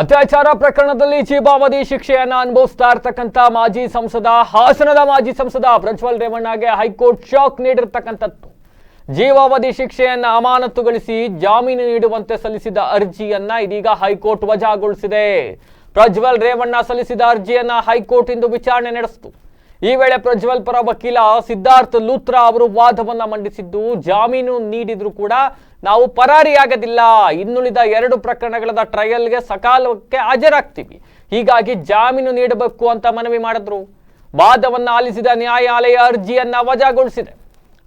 ಅತ್ಯಾಚಾರ ಪ್ರಕರಣದಲ್ಲಿ ಜೀವಾವಧಿ ಶಿಕ್ಷೆಯನ್ನ ಅನುಭವಿಸ್ತಾ ಇರ್ತಕ್ಕಂಥ ಮಾಜಿ ಸಂಸದ, ಹಾಸನದ ಮಾಜಿ ಸಂಸದ ಪ್ರಜ್ವಲ್ ರೇವಣ್ಣಗೆ ಹೈಕೋರ್ಟ್ ಶಾಕ್ ನೀಡಿರ್ತಕ್ಕಂಥದ್ದು. ಜೀವಾವಧಿ ಶಿಕ್ಷೆಯನ್ನ ಅಮಾನತುಗೊಳಿಸಿ ಜಾಮೀನು ನೀಡುವಂತೆ ಸಲ್ಲಿಸಿದ ಅರ್ಜಿಯನ್ನ ಇದೀಗ ಹೈಕೋರ್ಟ್ ವಜಾಗೊಳಿಸಿದೆ. ಪ್ರಜ್ವಲ್ ರೇವಣ್ಣ ಸಲ್ಲಿಸಿದ ಅರ್ಜಿಯನ್ನ ಹೈಕೋರ್ಟ್ ಇಂದು ವಿಚಾರಣೆ ನಡೆಸಿತು. ಈ ವೇಳೆ ಪ್ರಜ್ವಲ್ ಪರ ವಕೀಲ ಸಿದ್ಧಾರ್ಥ್ ಲೂತ್ರಾ ಅವರು ವಾದವನ್ನ ಮಂಡಿಸಿದ್ದು, ಜಾಮೀನು ನೀಡಿದ್ರು ಕೂಡ ನಾವು ಪರಾರಿಯಾಗದಿಲ್ಲ. ಇನ್ನುಳಿದ ಎರಡು ಪ್ರಕರಣಗಳ ಟ್ರಯಲ್ಗೆ ಸಕಾಲಕ್ಕೆ ಹಾಜರಾಗ್ತೀವಿ. ಹೀಗಾಗಿ ಜಾಮೀನು ನೀಡಬೇಕು ಅಂತ ಮನವಿ ಮಾಡಿದ್ರು. ವಾದವನ್ನು ಆಲಿಸಿದ ನ್ಯಾಯಾಲಯ ಅರ್ಜಿಯನ್ನ ವಜಾಗೊಳಿಸಿದೆ.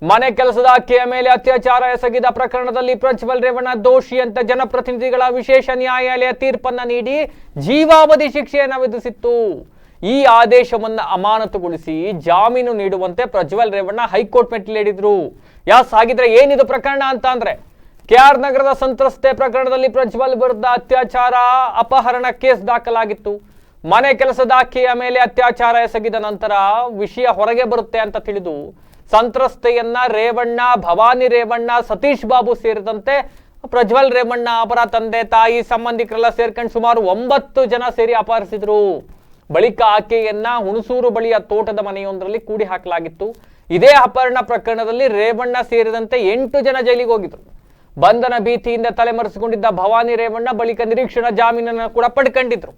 ಮನೆ ಕೆಲಸದ ಆಕೆಯ ಮೇಲೆ ಅತ್ಯಾಚಾರ ಎಸಗಿದ ಪ್ರಕರಣದಲ್ಲಿ ಪ್ರಜ್ವಲ್ ರೇವಣ್ಣ ದೋಷಿ ಅಂತ ಜನಪ್ರತಿನಿಧಿಗಳ ವಿಶೇಷ ನ್ಯಾಯಾಲಯ ತೀರ್ಪನ್ನ ನೀಡಿ ಜೀವಾವಧಿ ಶಿಕ್ಷೆಯನ್ನು ವಿಧಿಸಿತ್ತು. ಈ ಆದೇಶವನ್ನು ಅಮಾನತುಗೊಳಿಸಿ ಜಾಮೀನು ನೀಡುವಂತೆ ಪ್ರಜ್ವಲ್ ರೇವಣ್ಣ ಹೈಕೋರ್ಟ್ ಮೆಟ್ಟಿಲೇಡಿದ್ರು ಯಾಸ್, ಹಾಗಿದ್ರೆ ಏನಿದು ಪ್ರಕರಣ ಅಂತ ಅಂದ್ರೆ, ಕೆಆರ್ ನಗರದ ಸಂತ್ರಸ್ತೆ ಪ್ರಕರಣದಲ್ಲಿ ಪ್ರಜ್ವಲ್ ವಿರುದ್ಧ ಅತ್ಯಾಚಾರ ಅಪಹರಣ ಕೇಸ್ ದಾಖಲಾಗಿತ್ತು. ಮನೆ ಕೆಲಸದ ಆಕೆಯ ಮೇಲೆ ಅತ್ಯಾಚಾರ ಎಸಗಿದ ನಂತರ ವಿಷಯ ಹೊರಗೆ ಬರುತ್ತೆ ಅಂತ ತಿಳಿದು, ಸಂತ್ರಸ್ತೆಯನ್ನ ರೇವಣ್ಣ, ಭವಾನಿ ರೇವಣ್ಣ, ಸತೀಶ್ ಬಾಬು ಸೇರಿದಂತೆ ಪ್ರಜ್ವಲ್ ರೇವಣ್ಣ ಅವರ ತಂದೆ, ತಾಯಿ, ಸಂಬಂಧಿಕರೆಲ್ಲ ಸೇರ್ಕೊಂಡು ಸುಮಾರು ಒಂಬತ್ತು ಜನ ಸೇರಿ ಅಪಹರಿಸಿದ್ರು. ಬಳಿಕ ಆಕೆಯನ್ನ ಹುಣಸೂರು ಬಳಿಯ ತೋಟದ ಮನೆಯೊಂದರಲ್ಲಿ ಕೂಡಿ ಹಾಕಲಾಗಿತ್ತು. ಇದೇ ಅಪಹರಣ ಪ್ರಕರಣದಲ್ಲಿ ರೇವಣ್ಣ ಸೇರಿದಂತೆ ಎಂಟು ಜನ ಜೈಲಿಗೆ ಹೋಗಿದ್ರು. ಬಂಧನ ಭೀತಿಯಿಂದ ತಲೆಮರೆಸಿಕೊಂಡಿದ್ದ ಭವಾನಿ ರೇವಣ್ಣ ಬಳಿಕ ನಿರೀಕ್ಷಣಾ ಜಾಮೀನನ್ನು ಕೂಡ ಪಡ್ಕೊಂಡಿದ್ರು.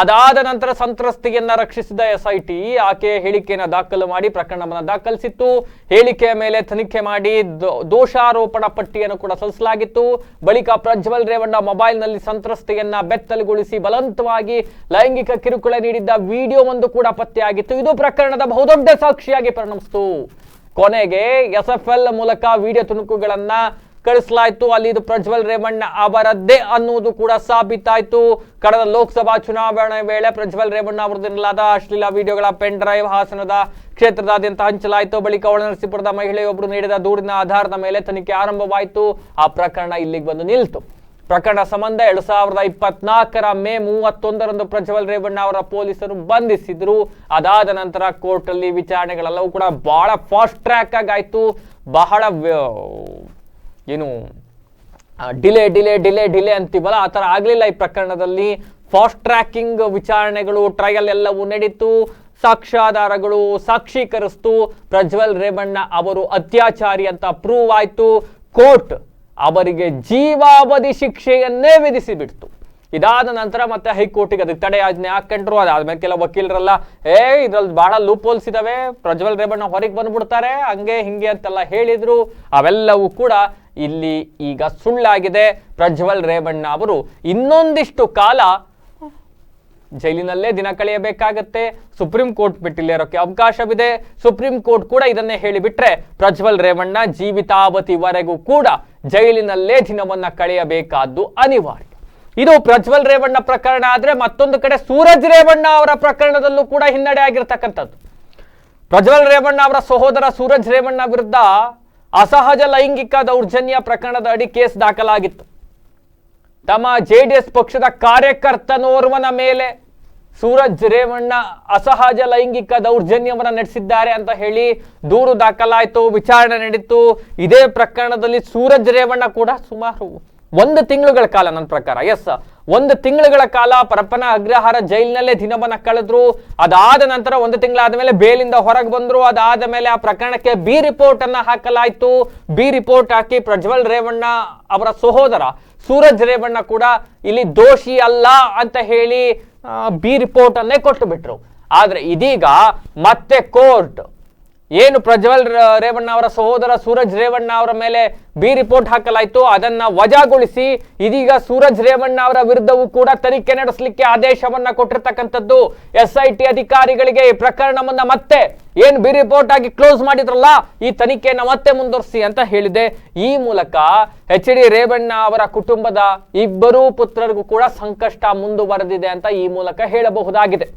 ಅದಾದ ನಂತರ ಸಂತ್ರಸ್ತೆಯನ್ನ ರಕ್ಷಿಸಿದ ಎಸ್ಐಟಿ ಆಕೆ ಹೇಳಿಕೆಯನ್ನು ದಾಖಲು ಮಾಡಿ ಪ್ರಕರಣವನ್ನು ದಾಖಲಿಸಿತ್ತು. ಹೇಳಿಕೆಯ ಮೇಲೆ ತನಿಖೆ ಮಾಡಿ ದೋಷಾರೋಪಣ ಪಟ್ಟಿಯನ್ನು ಕೂಡ ಸಲ್ಲಿಸಲಾಗಿತ್ತು. ಬಳಿಕ ಪ್ರಜ್ವಲ್ ರೇವಣ್ಣ ಮೊಬೈಲ್ನಲ್ಲಿ ಸಂತ್ರಸ್ತೆಯನ್ನ ಬೆತ್ತಲುಗೊಳಿಸಿ ಬಲವಂತವಾಗಿ ಲೈಂಗಿಕ ಕಿರುಕುಳ ನೀಡಿದ್ದ ವಿಡಿಯೋ ಒಂದು ಕೂಡ ಪತ್ತೆಯಾಗಿತ್ತು. ಇದು ಪ್ರಕರಣದ ಬಹುದೊಡ್ಡ ಸಾಕ್ಷಿಯಾಗಿ ಪರಿಣಮಿಸಿತು. ಕೊನೆಗೆ ಎಸ್ ಎಫ್ ಎಲ್ ಮೂಲಕ ವಿಡಿಯೋ ತುಣುಕುಗಳನ್ನ ಕಳಿಸಲಾಯ್ತು. ಅಲ್ಲಿ ಇದು ಪ್ರಜ್ವಲ್ ರೇವಣ್ಣ ಅವರದ್ದೇ ಅನ್ನುವುದು ಕೂಡ ಸಾಬೀತಾಯಿತು. ಕಳೆದ ಲೋಕಸಭಾ ಚುನಾವಣೆ ವೇಳೆ ಪ್ರಜ್ವಲ್ ರೇವಣ್ಣ ಅವರದಿರಲಾದ ಅಶ್ಲೀಲ ವಿಡಿಯೋಗಳ ಪೆನ್ ಡ್ರೈವ್ ಹಾಸನದ ಕ್ಷೇತ್ರದಾದ್ಯಂತ ಹಂಚಲಾಯಿತು. ಬಳಿಕ ಒಳನರಸೀಪುರದ ಮಹಿಳೆಯೊಬ್ಬರು ನೀಡಿದ ದೂರಿನ ಆಧಾರದ ಮೇಲೆ ತನಿಖೆ ಆರಂಭವಾಯಿತು. ಆ ಪ್ರಕರಣ ಇಲ್ಲಿಗೆ ಬಂದು ನಿಲ್ತು. ಪ್ರಕರಣ ಸಂಬಂಧ ಎರಡ್ ಸಾವಿರದ ಇಪ್ಪತ್ನಾಲ್ಕರ ಮೇ ಮೂವತ್ತೊಂದರಂದು ಪ್ರಜ್ವಲ್ ರೇವಣ್ಣ ಅವರ ಪೊಲೀಸರು ಬಂಧಿಸಿದ್ರು. ಅದಾದ ನಂತರ ಕೋರ್ಟ್ ಅಲ್ಲಿ ವಿಚಾರಣೆಗಳೆಲ್ಲವೂ ಕೂಡ ಬಹಳ ಫಾಸ್ಟ್ ಟ್ರ್ಯಾಕ್ ಆಗಾಯ್ತು ಬಹಳ ಏನು ಡಿಲೇ ಡಿಲೇ ಡಿಲೇ ಡಿಲೇ ಅಂತೀವಲ್ಲ, ಆ ಥರ ಆಗಲಿಲ್ಲ ಈ ಪ್ರಕರಣದಲ್ಲಿ. ಫಾಸ್ಟ್ ಟ್ರ್ಯಾಕಿಂಗ್ ವಿಚಾರಣೆಗಳು ಟ್ರಯಲ್ ಎಲ್ಲವೂ ನಡೀತು. ಸಾಕ್ಷ್ಯಾಧಾರಗಳು ಸಾಕ್ಷೀಕರಿಸ್ತು. ಪ್ರಜ್ವಲ್ ರೇವಣ್ಣ ಅವರು ಅತ್ಯಾಚಾರಿ ಅಂತ ಪ್ರೂವ್ ಆಯ್ತು. ಕೋರ್ಟ್ ಅವರಿಗೆ ಜೀವಾವಧಿ ಶಿಕ್ಷೆಯನ್ನೇ ವಿಧಿಸಿಬಿಡ್ತು. ಇದಾದ ನಂತರ ಮತ್ತೆ ಹೈಕೋರ್ಟಿಗೆ ಅದಕ್ಕೆ ತಡೆಯಾಜ್ಞೆ ಹಾಕೊಂಡ್ರು ಅದಾದ್ಮೇಲೆ ಕೆಲವು ವಕೀಲರೆಲ್ಲ, ಏ, ಇದ್ರಲ್ಲಿ ಬಹಳ ಲೂಪ್ ಹೋಲ್ಸ್ ಇದಾವೆ. ಪ್ರಜ್ವಲ್ ರೇವಣ್ಣ ಹೊರಗೆ ಬಂದ್ಬಿಡ್ತಾರೆ. ಹಂಗೆ, ಹಿಂಗೆ ಅಂತೆಲ್ಲ ಹೇಳಿದ್ರು. ಅವೆಲ್ಲವೂ ಕೂಡ ಇಲ್ಲಿ ಈಗ ಸುಳ್ಳಾಗಿದೆ. ಪ್ರಜ್ವಲ್ ರೇವಣ್ಣ ಅವರು ಇನ್ನೊಂದಿಷ್ಟು ಕಾಲ ಜೈಲಿನಲ್ಲೇ ದಿನ ಕಳೆಯಬೇಕಾಗತ್ತೆ. ಸುಪ್ರೀಂ ಕೋರ್ಟ್ ಬಿಟ್ಟಿಲ್ಲಿರೋಕೆ ಅವಕಾಶವಿದೆ. ಸುಪ್ರೀಂ ಕೋರ್ಟ್ ಕೂಡ ಇದನ್ನೇ ಹೇಳಿಬಿಟ್ರೆ ಪ್ರಜ್ವಲ್ ರೇವಣ್ಣ ಜೀವಿತಾವಧಿವರೆಗೂ ಕೂಡ ಜೈಲಿನಲ್ಲೇ ದಿನವನ್ನ ಕಳೆಯಬೇಕಾದ್ದು ಅನಿವಾರ್ಯ. ಇದು ಪ್ರಜ್ವಲ್ ರೇವಣ್ಣ ಪ್ರಕರಣ ಆದ್ರೆ ಮತ್ತೊಂದು ಕಡೆ ಸೂರಜ್ ರೇವಣ್ಣ ಅವರ ಪ್ರಕರಣದಲ್ಲೂ ಕೂಡ ಹಿನ್ನಡೆ ಆಗಿರ್ತಕ್ಕಂಥದ್ದು. ಪ್ರಜ್ವಲ್ ರೇವಣ್ಣ ಅವರ ಸಹೋದರ ಸೂರಜ್ ರೇವಣ್ಣ ವಿರುದ್ಧ ಅಸಹಜ ಲೈಂಗಿಕ ದೌರ್ಜನ್ಯ ಪ್ರಕರಣದ ಅಡಿ ಕೇಸ್ ದಾಖಲಾಗಿತ್ತು. ತಮ್ಮ ಜೆಡಿಎಸ್ ಪಕ್ಷದ ಕಾರ್ಯಕರ್ತನೋರ್ವನ ಮೇಲೆ ಸೂರಜ್ ರೇವಣ್ಣ ಅಸಹಜ ಲೈಂಗಿಕ ದೌರ್ಜನ್ಯವನ್ನು ನಡೆಸಿದ್ದಾರೆ ಅಂತ ಹೇಳಿ ದೂರು ದಾಖಲಾಯಿತು, ವಿಚಾರಣೆ ನಡೀತು. ಇದೇ ಪ್ರಕರಣದಲ್ಲಿ ಸೂರಜ್ ರೇವಣ್ಣ ಕೂಡ ಸುಮಾರು ಒಂದು ತಿಂಗಳುಗಳ ಕಾಲ ನನ್ನ ಪ್ರಕಾರ. ಎಸ್ ಒಂದು ತಿಂಗಳುಗಳ ಕಾಲ ಪರಪ್ಪನ ಅಗ್ರಹಾರ ಜೈಲಿನಲ್ಲೇ ದಿನವನ್ನ ಕಳೆದ್ರು. ಅದಾದ ನಂತರ ಒಂದು ತಿಂಗಳಾದ ಮೇಲೆ ಬೇಲಿಂದ ಹೊರಗೆ ಬಂದ್ರು. ಅದಾದ ಮೇಲೆ ಆ ಪ್ರಕರಣಕ್ಕೆ ಬಿ ರಿಪೋರ್ಟ್ ಅನ್ನ ಹಾಕಲಾಯಿತು. ಬಿ ರಿಪೋರ್ಟ್ ಹಾಕಿ ಪ್ರಜ್ವಲ್ ರೇವಣ್ಣ ಅವರ ಸಹೋದರ ಸೂರಜ್ ರೇವಣ್ಣ ಕೂಡ ಇಲ್ಲಿ ದೋಷಿ ಅಲ್ಲ ಅಂತ ಹೇಳಿ ಬಿ ರಿಪೋರ್ಟ್ ಅನ್ನೇ ಕೊಟ್ಟು ಬಿಟ್ರು. ಆದ್ರೆ ಇದೀಗ ಮತ್ತೆ ಕೋರ್ಟ್ ಏನು ಪ್ರಜ್ವಲ್ ರೇವಣ್ಣ ಅವರ ಸಹೋದರ ಸೂರಜ್ ರೇವಣ್ಣ ಅವರ ಮೇಲೆ ಬಿ ರಿಪೋರ್ಟ್ ಹಾಕಲಾಯಿತು. ಅದನ್ನ ವಜಾಗೊಳಿಸಿ ಇದೀಗ ಸೂರಜ್ ರೇವಣ್ಣ ಅವರ ವಿರುದ್ಧವೂ ಕೂಡ ತನಿಖೆ ನಡೆಸಲಿಕ್ಕೆ ಆದೇಶವನ್ನ ಕೊಟ್ಟಿರ್ತಕ್ಕಂಥದ್ದು ಎಸ್ ಐ ಟಿ ಅಧಿಕಾರಿಗಳಿಗೆ. ಈ ಪ್ರಕರಣವನ್ನ ಮತ್ತೆ ಏನ್ ಬಿ ರಿಪೋರ್ಟ್ ಆಗಿ ಕ್ಲೋಸ್ ಮಾಡಿದ್ರಲ್ಲ, ಈ ತನಿಖೆಯನ್ನ ಮತ್ತೆ ಮುಂದುವರಿಸಿ ಅಂತ ಹೇಳಿದೆ. ಈ ಮೂಲಕ ಎಚ್ ಡಿ ರೇವಣ್ಣ ಅವರ ಕುಟುಂಬದ ಇಬ್ಬರೂ ಪುತ್ರರಿಗೂ ಕೂಡ ಸಂಕಷ್ಟ ಮುಂದುವರೆದಿದೆ ಅಂತ ಈ ಮೂಲಕ ಹೇಳಬಹುದಾಗಿದೆ.